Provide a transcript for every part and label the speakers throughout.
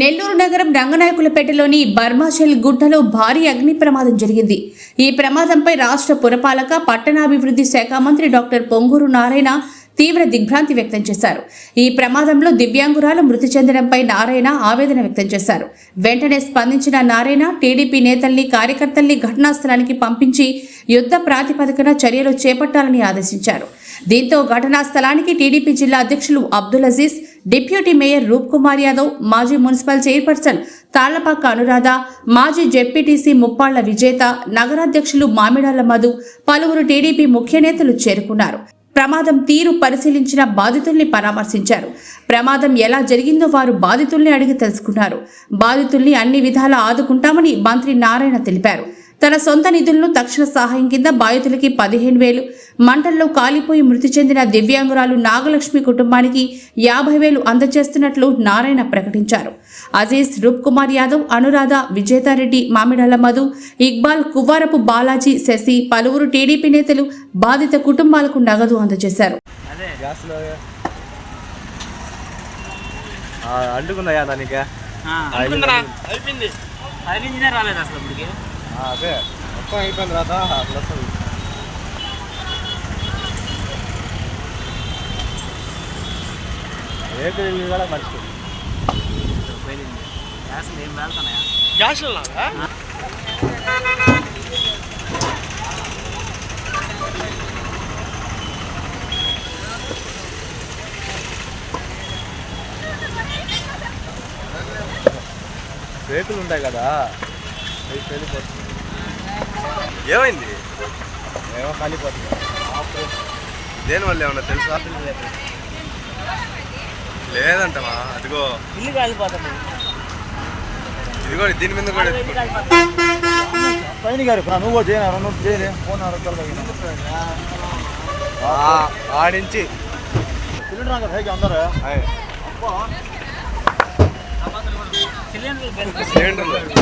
Speaker 1: నెల్లూరు నగరం రంగనాయకులపేటలోని బర్మాషెల్ గుట్టలో భారీ అగ్ని ప్రమాదం జరిగింది. ఈ ప్రమాదంపై రాష్ట్ర పురపాలక పట్టణాభివృద్ధి శాఖ మంత్రి డాక్టర్ పొంగూరు నారాయణ తీవ్ర దిగ్భ్రాంతి వ్యక్తం చేశారు. ఈ ప్రమాదంలో దివ్యాంగురాలు మృతి చెందడంపై నారాయణ ఆవేదన వ్యక్తం చేశారు. వెంటనే స్పందించిన నారాయణ టీడీపీ నేతల్ని కార్యకర్తల్ని ఘటనా స్థలానికి పంపించి యుద్ధ ప్రాతిపదికన చర్యలు చేపట్టాలని ఆదేశించారు. దీంతో ఘటనా స్థలానికి టీడీపీ జిల్లా అధ్యక్షులు అబ్దుల్ అజీజ్ డిప్యూటీ మేయర్ రూప్ కుమార్ యాదవ్ మాజీ మున్సిపల్ చైర్పర్సన్ తాళ్ళపాక అనురాధ మాజీ జెడ్పీటీసీ ముప్పాళ్ళ విజేత నగరాధ్యక్షులు మామిడాల మధు పలువురు టీడీపీ ముఖ్య నేతలు చేరుకున్నారు. ప్రమాదం తీరు పరిశీలించిన బాధితుల్ని పరామర్శించారు. ప్రమాదం ఎలా జరిగిందో వారు బాధితుల్ని అడిగి తెలుసుకున్నారు. బాధితుల్ని అన్ని విధాలా ఆదుకుంటామని మంత్రి నారాయణ తెలిపారు. తన సొంత నిధులను తక్షణ సహాయం కింద బాధితులకి పదిహేను వేలు మంటల్లో కాలిపోయి మృతి చెందిన దివ్యాంగురాలు నాగలక్ష్మి కుటుంబానికి యాభై వేలు అందజేస్తున్నట్లు నారాయణ ప్రకటించారు అజీజ్ రూప్ కుమార్ యాదవ్ అనురాధ విజేతారెడ్డి మామిడాల మధు ఇక్బాల్ కువ్వారపు బాలాజీ శశి పలువురు టీడీపీ నేతలు బాధిత కుటుంబాలకు నగదు అందజేశారు
Speaker 2: అదే
Speaker 3: గ్యాస్లో ఆ, అంటుకుందయ్యా దానికి
Speaker 2: ఆ,
Speaker 3: అనుకుందరా?
Speaker 2: అయిపోయింది రాలేదు అసలు
Speaker 3: అదే మొత్తం అయిపోయిన తర్వాత అట్లా వస్తుంది. రేపు ఇల్లు కూడా
Speaker 2: పోయింది గ్యాస్ ఏం వెళ్తున్నాయా
Speaker 3: గ్యాస్ రేకులు ఉంటాయి కదా.
Speaker 4: ఏమైంది?
Speaker 3: ఏమో కాలిపోతుంది
Speaker 4: దేని వల్ల ఏమన్నా తెలుసా? లేదంటమా అదిగో.
Speaker 2: ఇల్లు కాలిపోతుంది
Speaker 4: ఇదిగో దీని మీద కూడా.
Speaker 3: పైన గారు నువ్వు చేయనా చేయలే. ఫోన్
Speaker 4: ఆడించి.
Speaker 3: సిలిండర్ అంగ ಹೇಗೆ అందరూ.
Speaker 2: సిలిండర్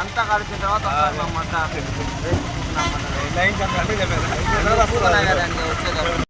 Speaker 2: అంతా కలిసిన తర్వాత
Speaker 4: లైన్
Speaker 2: కదండి వచ్చేటప్పుడు.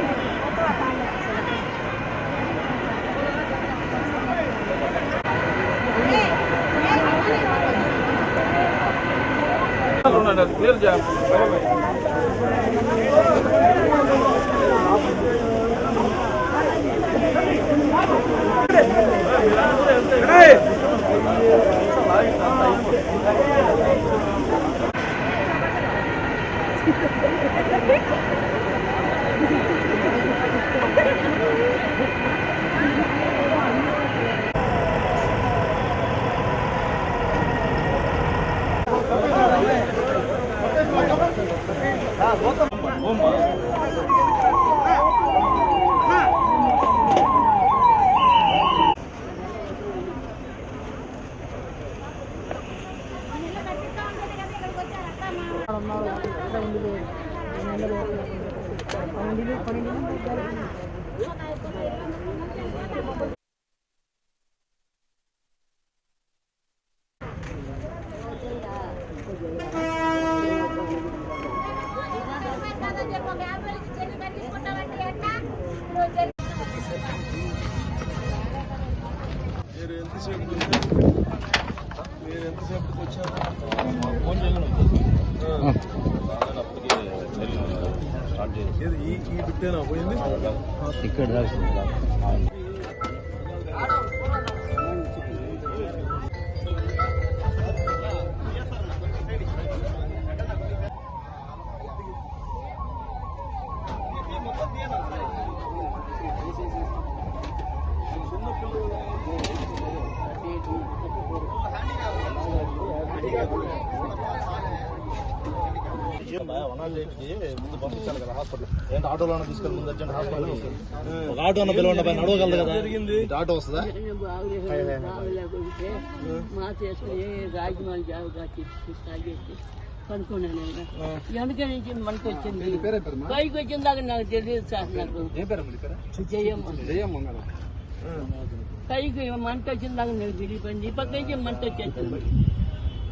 Speaker 3: Barcelona dan Pirja. Hey! Thank
Speaker 2: you.
Speaker 3: ముందు ఆటో అన్న పిలవండి పైన నడవగలదు కదా? ఆటో వస్తుందా?
Speaker 5: పనుకున్నాను వెనక నుంచి మనకు వచ్చింది పైకి వచ్చిన దాకా నాకు. తెలియదు సార్ నాకు జయమ్మ. పైకి మంట వచ్చిన దాకా నాకు తెలియపోయింది ఈ పక్క నుంచి మంట వచ్చేసింది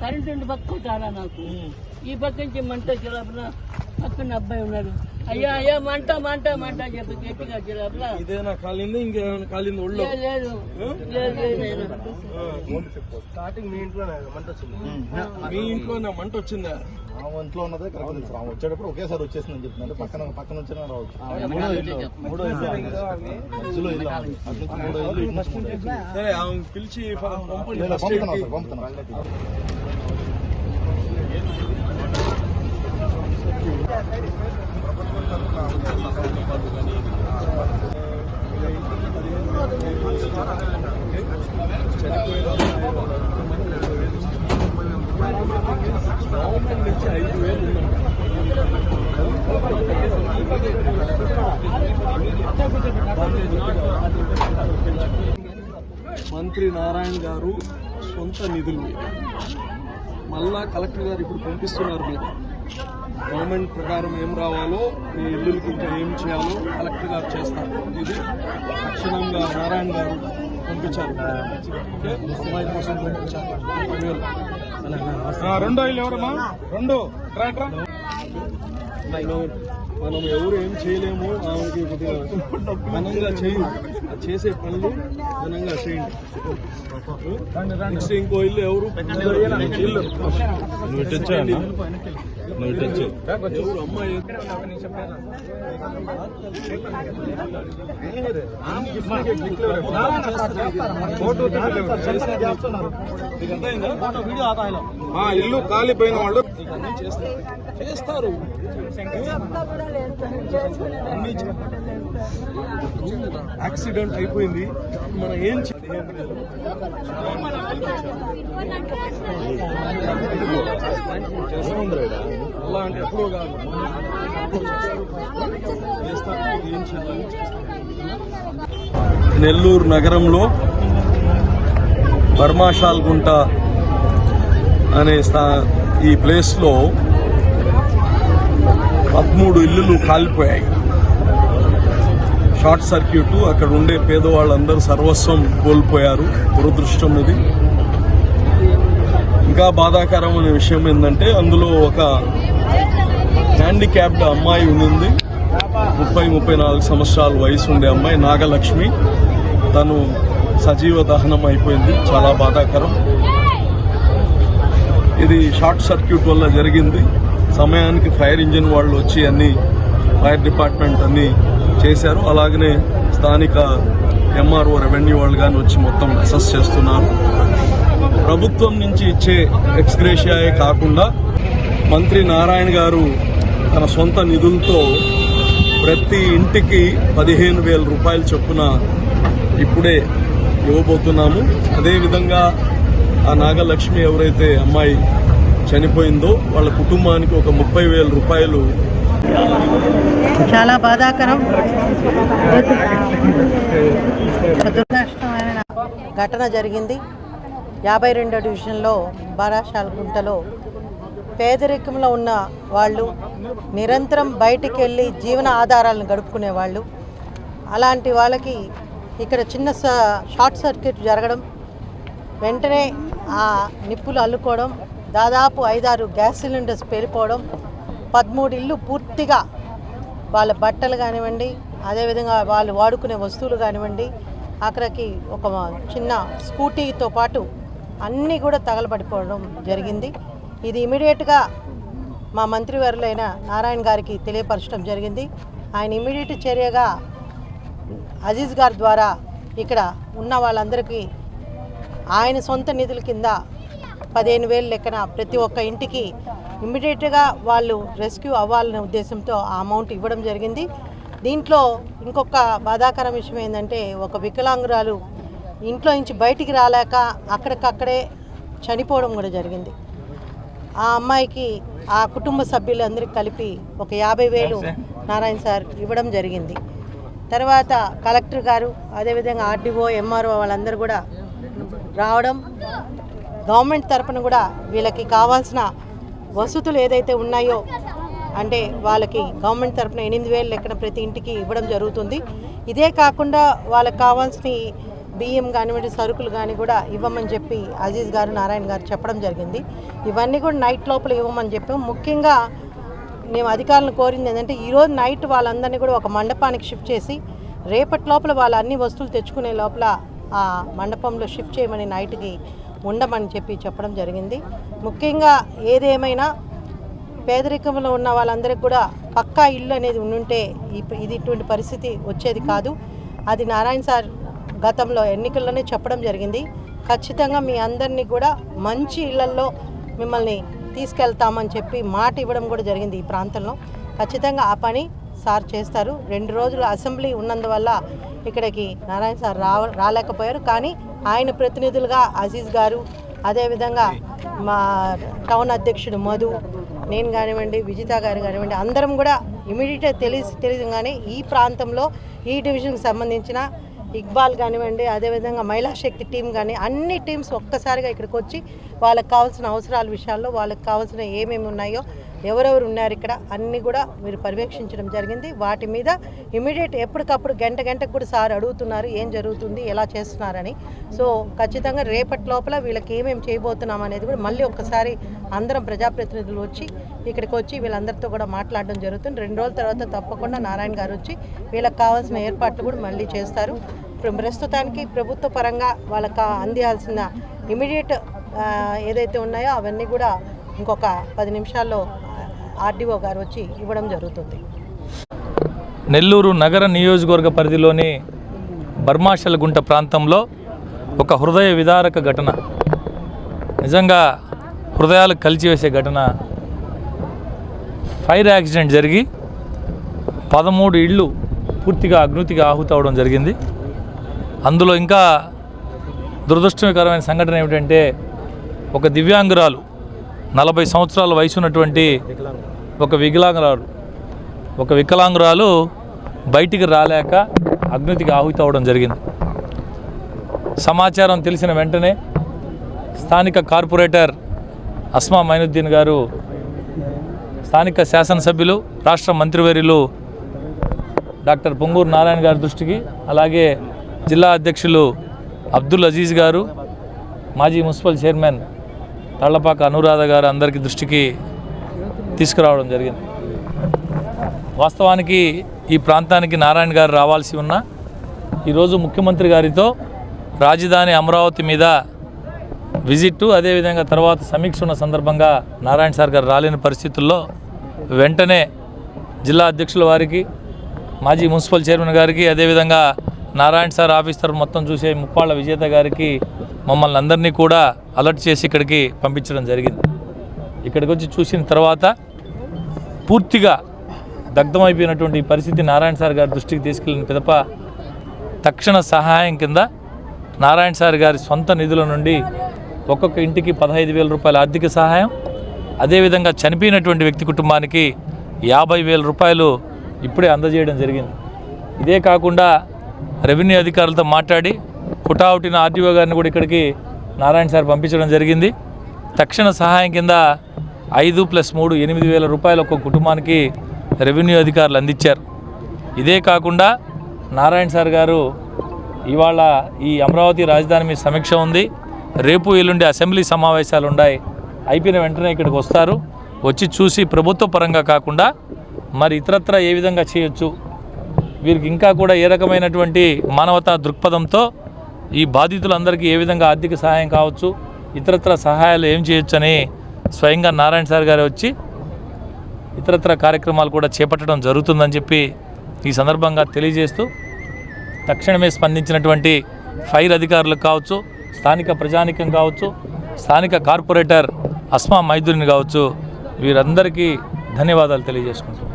Speaker 5: కరెంట్ ఉండి పక్క చాలా నాకు. ఈ పక్క నుంచి మంట వచ్చే లోపల పక్కన అబ్బాయి ఉన్నాడు. అయ్యా అయ్యా మంట మంట మంట అని చెప్పి గట్టిగా
Speaker 3: ఇదేనా కాలింది? ఇంకేమైనా కాలింది? ఒళ్ళు?
Speaker 5: లేదు లేదు.
Speaker 3: స్టార్టింగ్ మీ ఇంట్లోనే మంట వచ్చింది. మీ ఇంట్లోనే మంట వచ్చిందా?
Speaker 6: ఆ ఇంట్లో ఉన్నదే కరెక్ట్ వచ్చేటప్పుడు ఒకేసారి వచ్చేసిందని చెప్తున్నారు. పక్కన పక్కన వచ్చినా రావచ్చు. మూడో ఇల్లు. మూడో ఇల్లు.
Speaker 3: సరే పిలిచి పంపండి.
Speaker 6: లేదా
Speaker 3: ఫస్ట్
Speaker 6: పంపుతున్నాం
Speaker 3: ఎయిడ్కి.
Speaker 6: సార్ పంపుతున్నాం
Speaker 3: గవర్నమెంట్ నుంచి ఐదు వేలు ఉందంట. మంత్రి నారాయణ గారు సొంత నిధులు. మీద మళ్ళా కలెక్టర్ గారు ఇప్పుడు పంపిస్తున్నారు మీరు. గవర్నమెంట్ ప్రకారం ఏం రావాలో మీ ఇల్లులకి ఇంకా ఏం చేయాలో కలెక్టర్ గారు చేస్తారు. ఇది తక్షణంగా నారాయణ గారు పంపించారు. ఓకే? అమ్మాయి కోసం పంపించారు. రెండో ఇల్లు ఎవరమ్మా? రెండు. ట్రాక్టర్? మనం మనం ఎవరు ఏం చేయలేము ఆమెకి కొద్దిగా ఘనంగా చేయి. అది చేసే పనులు ఘనంగా చేయండి. నెక్స్ట్ ఇంకో ఇల్లు ఎవరు. ఎవరు అమ్మాయి? ఆ, ఇల్లు కాలిపోయిన వాళ్ళు. చేస్తారు. యాక్సిడెంట్ అయిపోయింది. మనం ఏం అలా అంటే ఎప్పుడో కాదు నెల్లూరు నగరంలో బర్మాషాల్గుంట అనే స్థా ఈ ప్లేస్లో పదమూడు ఇల్లులు కాలిపోయాయి. షార్ట్ సర్క్యూట్ అక్కడ ఉండే పేదవాళ్ళందరూ సర్వస్వం కోల్పోయారు. దురదృష్టం ఇది. ఇంకా బాధాకరమైన విషయం ఏంటంటే అందులో ఒక హ్యాండిక్యాప్డ్ అమ్మాయి ఉంది ముప్పై ముప్పై నాలుగు సంవత్సరాల వయసు ఉండే అమ్మాయి నాగలక్ష్మి. తను సజీవ దహనం అయిపోయింది. చాలా బాధాకరం. ఇది షార్ట్ సర్క్యూట్ వల్ల జరిగింది. సమయానికి ఫైర్ ఇంజిన్ వాళ్ళు వచ్చి అన్ని ఫైర్ డిపార్ట్మెంట్ అన్ని చేశారు. అలాగనే స్థానిక ఎంఆర్ఓ రెవెన్యూ వాళ్ళు కానీ వచ్చి మొత్తం అసెస్ చేస్తున్నారు. ప్రభుత్వం నుంచి ఇచ్చే ఎక్స్గ్రేషియాయే కాకుండా మంత్రి నారాయణ గారు తన సొంత నిధులతో ప్రతి ఇంటికి పదిహేను వేల రూపాయల చొప్పున ఇప్పుడే ఇవ్వబోతున్నాము. అదేవిధంగా ఆ నాగలక్ష్మి ఎవరైతే అమ్మాయి చనిపోయిందో వాళ్ళ కుటుంబానికి ఒక ముప్పై వేల రూపాయలు.
Speaker 7: చాలా బాధాకరం. దుర్నష్టమైన ఘటన జరిగింది. యాభై రెండో డివిజన్లో బారాషాలగుంటలో పేదరికంలో ఉన్న వాళ్ళు నిరంతరం బయటికి వెళ్ళి జీవన ఆధారాలను గడుపుకునే వాళ్ళు. అలాంటి వాళ్ళకి ఇక్కడ చిన్న స- షార్ట్ సర్క్యూట్ జరగడం వెంటనే ఆ నిప్పులు అల్లుకోవడం దాదాపు ఐదారు గ్యాస్ సిలిండర్స్ పేలిపోవడం పదమూడు ఇల్లు పూర్తిగా వాళ్ళ బట్టలు కానివ్వండి అదేవిధంగా వాళ్ళు వాడుకునే వస్తువులు కానివ్వండి అక్కడికి ఒక చిన్న స్కూటీతో పాటు అన్నీ కూడా తగలబడిపోవడం జరిగింది. ఇది ఇమీడియట్గా మా మంత్రివర్యులైన నారాయణ గారికి తెలియపరచడం జరిగింది. ఆయన ఇమీడియట్ చర్యగా అజీజ్ గారి ద్వారా ఇక్కడ ఉన్న వాళ్ళందరికీ ఆయన సొంత నిధుల కింద పదిహేను వేలు లెక్కన ప్రతి ఒక్క ఇంటికి ఇమ్మీడియట్గా వాళ్ళు రెస్క్యూ అవ్వాలనే ఉద్దేశంతో ఆ అమౌంట్ ఇవ్వడం జరిగింది. దీంట్లో ఇంకొక బాధాకర విషయం ఏంటంటే ఒక వికలాంగురాలు ఇంట్లో నుంచి బయటికి రాలేక అక్కడికక్కడే చనిపోవడం కూడా జరిగింది. ఆ అమ్మాయికి ఆ కుటుంబ సభ్యులందరికీ కలిపి ఒక యాభై వేలు నారాయణ సార్ ఇవ్వడం జరిగింది. తర్వాత కలెక్టర్ గారు అదేవిధంగా ఆర్డీఓ ఎంఆర్ఓ వాళ్ళందరూ కూడా రావడం గవర్నమెంట్ తరపున కూడా వీళ్ళకి కావాల్సిన వసతులు ఏదైతే ఉన్నాయో అంటే వాళ్ళకి గవర్నమెంట్ తరపున ఎనిమిది వేలు లెక్కన ప్రతి ఇంటికి ఇవ్వడం జరుగుతుంది. ఇదే కాకుండా వాళ్ళకి కావాల్సిన బియ్యం కానివ్వండి సరుకులు కానీ కూడా ఇవ్వమని చెప్పి అజీజ్ గారు నారాయణ గారు చెప్పడం జరిగింది. ఇవన్నీ కూడా నైట్ లోపల ఇవ్వమని చెప్పి ముఖ్యంగా మేము అధికారులను కోరింది ఏంటంటే ఈరోజు నైట్ వాళ్ళందరినీ కూడా ఒక మండపానికి షిఫ్ట్ చేసి రేపటి లోపల వాళ్ళ అన్ని వస్తువులు తెచ్చుకునే లోపల ఆ మండపంలో షిఫ్ట్ చేయమని నైట్కి ఉండమని చెప్పి చెప్పడం జరిగింది. ముఖ్యంగా ఏదేమైనా పేదరికంలో ఉన్న వాళ్ళందరికీ కూడా పక్కా ఇల్లు అనేది ఉండుంటే ఇది ఇటువంటి పరిస్థితి వచ్చేది కాదు. అది నారాయణ సార్ గతంలో ఎన్నికల్లోనే చెప్పడం జరిగింది. ఖచ్చితంగా మీ అందరినీ కూడా మంచి ఇళ్ళల్లో మిమ్మల్ని తీసుకెళ్తామని చెప్పి మాట ఇవ్వడం కూడా జరిగింది ఈ ప్రాంతంలో. ఖచ్చితంగా ఆ పని సార్ చేస్తారు. రెండు రోజులు అసెంబ్లీ ఉన్నందువల్ల ఇక్కడికి నారాయణ సార్ రావ రాలేకపోయారు. కానీ ఆయన ప్రతినిధులుగా అజీజ్ గారు అదేవిధంగా మా టౌన్ అధ్యక్షుడు మధు నేను కానివ్వండి విజిత గారు కానివ్వండి అందరం కూడా ఇమీడియట్గా తెలిసి తెలియగానే ఈ ప్రాంతంలో ఈ డివిజన్కి సంబంధించిన ఇక్బాల్ కానివ్వండి అదేవిధంగా మహిళా శక్తి టీం కానీ అన్ని టీమ్స్ ఒక్కసారిగా ఇక్కడికి వచ్చి వాళ్ళకి కావాల్సిన అవసరాల విషయాల్లో వాళ్ళకి కావాల్సిన ఏమేమి ఉన్నాయో ఎవరెవరు ఉన్నారు ఇక్కడ అన్నీ కూడా మీరు పర్యవేక్షించడం జరిగింది. వాటి మీద ఇమీడియట్ ఎప్పటికప్పుడు గంట గంటకు కూడా సార్ అడుగుతున్నారు ఏం జరుగుతుంది ఎలా చేస్తున్నారని. సో ఖచ్చితంగా రేపటి లోపల వీళ్ళకి ఏమేమి చేయబోతున్నాం అనేది కూడా మళ్ళీ ఒక్కసారి అందరం ప్రజాప్రతినిధులు వచ్చి ఇక్కడికి వచ్చి వీళ్ళందరితో కూడా మాట్లాడడం జరుగుతుంది. రెండు రోజుల తర్వాత తప్పకుండా నారాయణ గారు వచ్చి వీళ్ళకి కావాల్సిన ఏర్పాట్లు కూడా మళ్ళీ చేస్తారు. ప్రస్తుతానికి ప్రభుత్వ పరంగా వాళ్ళకి అందియాల్సిన ఇమీడియట్ ఏదైతే ఉన్నాయో అవన్నీ కూడా ఇంకొక పది నిమిషాల్లో ఆర్డీఓ గారు వచ్చి ఇవ్వడం జరుగుతుంది.
Speaker 8: నెల్లూరు నగర నియోజకవర్గ పరిధిలోని బర్మాషల్గుంట ప్రాంతంలో ఒక హృదయ విదారక ఘటన నిజంగా హృదయాలు కలిచివేసే ఘటన ఫైర్ యాక్సిడెంట్ జరిగి పదమూడు ఇళ్ళు పూర్తిగా అగ్నితిగా ఆహుతవడం జరిగింది. అందులో ఇంకా దురదృష్టకరమైన సంఘటన ఏమిటంటే ఒక దివ్యాంగురాలు నలభై సంవత్సరాల వయసు ఉన్నటువంటి ఒక వికలాంగురాలు. ఒక వికలాంగురాలు బయటికి రాలేక అగ్నితికి ఆహుతి అవ్వడం జరిగింది. సమాచారం తెలిసిన వెంటనే స్థానిక కార్పొరేటర్ అస్మా మైనుద్దీన్ గారు స్థానిక శాసనసభ్యులు రాష్ట్ర మంత్రివర్యులు డాక్టర్ పొంగూరు నారాయణ గారి దృష్టికి అలాగే జిల్లా అధ్యక్షులు అబ్దుల్ అజీజ్ గారు మాజీ మున్సిపల్ చైర్మన్ తళ్ళపాక అనురాధ గారు అందరికీ దృష్టికి తీసుకురావడం జరిగింది. వాస్తవానికి ఈ ప్రాంతానికి నారాయణ గారు రావాల్సి ఉన్న ఈరోజు ముఖ్యమంత్రి గారితో రాజధాని అమరావతి మీద విజిట్ అదేవిధంగా తర్వాత సమీక్ష ఉన్న సందర్భంగా నారాయణ సార్ గారు రాలేని పరిస్థితుల్లో వెంటనే జిల్లా అధ్యక్షుల వారికి మాజీ మున్సిపల్ చైర్మన్ గారికి అదేవిధంగా నారాయణ సార్ ఆఫీస్ తరఫు మొత్తం చూసే ముప్పాళ్ళ విజేత గారికి మమ్మల్ని అందరినీ కూడా అలర్ట్ చేసి ఇక్కడికి పంపించడం జరిగింది. ఇక్కడికి వచ్చి చూసిన తర్వాత పూర్తిగా దగ్ధమైపోయినటువంటి పరిస్థితి నారాయణ సార్ గారి దృష్టికి తీసుకెళ్ళిన పిదప తక్షణ సహాయం కింద నారాయణ సార్ గారి సొంత నిధుల నుండి ఒక్కొక్క ఇంటికి పదహైదు వేల రూపాయల ఆర్థిక సహాయం అదేవిధంగా చనిపోయినటువంటి వ్యక్తి కుటుంబానికి యాభై వేల రూపాయలు ఇప్పుడే అందజేయడం జరిగింది. ఇదే కాకుండా రెవెన్యూ అధికారులతో మాట్లాడి హుటాహుటిన ఆర్టీఓ గారిని కూడా ఇక్కడికి నారాయణ సార్ పంపించడం జరిగింది. తక్షణ సహాయం కింద ఐదు ప్లస్ మూడు ఎనిమిది వేల రూపాయలు ఒక్కొక్క కుటుంబానికి రెవెన్యూ అధికారులు అందించారు. ఇదే కాకుండా నారాయణ సార్ గారు ఇవాళ ఈ అమరావతి రాజధాని మీద సమీక్ష ఉంది. రేపు ఎల్లుండి అసెంబ్లీ సమావేశాలు ఉన్నాయి. అయిపోయిన వెంటనే ఇక్కడికి వస్తారు. వచ్చి చూసి ప్రభుత్వ పరంగా కాకుండా మరి ఇతరత్ర ఏ విధంగా చేయొచ్చు? వీరికి ఇంకా కూడా ఏ రకమైనటువంటి మానవతా దృక్పథంతో ఈ బాధితులందరికీ ఏ విధంగా ఆర్థిక సహాయం కావచ్చు? ఇతరత్ర సహాయాలు ఏం చేయొచ్చని స్వయంగా నారాయణ సార్ గారు వచ్చి ఇతరత్ర కార్యక్రమాలు కూడా చేపట్టడం జరుగుతుందని చెప్పి ఈ సందర్భంగా తెలియజేస్తూ తక్షణమే స్పందించినటువంటి ఫైర్ అధికారులకు కావచ్చు స్థానిక ప్రజానికం కావచ్చు స్థానిక కార్పొరేటర్ అస్మా మైదురిని కావచ్చు వీరందరికీ ధన్యవాదాలు తెలియజేసుకుంటాం